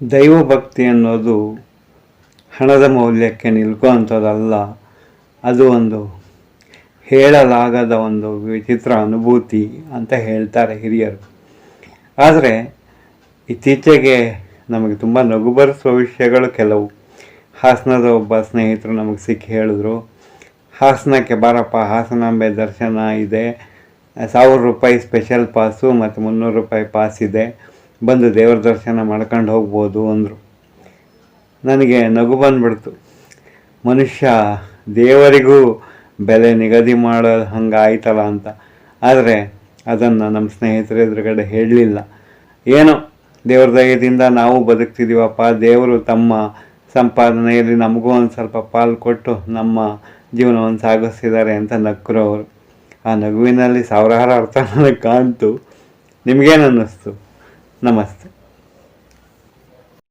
ದೈವ ಭಕ್ತಿ ಅನ್ನೋದು ಹಣದ ಮೌಲ್ಯಕ್ಕೆ ನಿಲ್ಕೋಂಥದ್ದಲ್ಲ ಅದು ಒಂದು ಹೇಳಲಾಗದ ಒಂದು ವಿಚಿತ್ರ ಅನುಭೂತಿ ಅಂತ ಹೇಳ್ತಾರೆ ಹಿರಿಯರು. ಆದರೆ ಇತ್ತೀಚೆಗೆ ನಮಗೆ ತುಂಬ ನಗು ಬರೆಸುವ ವಿಷಯಗಳು ಕೆಲವು. ಹಾಸನದ ಒಬ್ಬ ಸ್ನೇಹಿತರು ನಮಗೆ ಸಿಕ್ಕಿ ಹೇಳಿದ್ರು, ಹಾಸನಕ್ಕೆ ಬಾರಪ್ಪ, ಹಾಸನಾಂಬೆ ದರ್ಶನ ಇದೆ. ಸಾವಿರ ರೂಪಾಯಿ ಸ್ಪೆಷಲ್ ಪಾಸು ಮತ್ತು ಮುನ್ನೂರು ರೂಪಾಯಿ ಪಾಸ್ ಇದೆ. ಬಂದು ದೇವರ ದರ್ಶನ ಮಾಡ್ಕೊಂಡು ಹೋಗ್ಬೋದು ಅಂದರು. ನನಗೆ ನಗು ಬಂದ್ಬಿಡ್ತು. ಮನುಷ್ಯ ದೇವರಿಗೂ ಬೆಲೆ ನಿಗದಿ ಮಾಡೋ ಹಂಗೆ ಆಯ್ತಲ್ಲ ಅಂತ. ಆದರೆ ಅದನ್ನು ನಮ್ಮ ಸ್ನೇಹಿತರ ಎದುರುಗಡೆ ಹೇಳಲಿಲ್ಲ. ಏನೋ ದೇವ್ರ ದಯದಿಂದ ನಾವು ಬದುಕ್ತಿದ್ದೀವಪ್ಪ ದೇವರು ತಮ್ಮ ಸಂಪಾದನೆಯಲ್ಲಿ ನಮಗೂ ಒಂದು ಸ್ವಲ್ಪ ಪಾಲು ಕೊಟ್ಟು ನಮ್ಮ ಜೀವನವನ್ನು ಸಾಗಿಸ್ತಿದ್ದಾರೆ ಅಂತ ನಕ್ಕರು ಅವರು. ಆ ನಗುವಿನಲ್ಲಿ ಸಾವಿರಾರು ಅರ್ಥ ನನಗೆ ಕಾಣ್ತು. ನಿಮಗೇನು ಅನ್ನಿಸ್ತು? नमस्ते।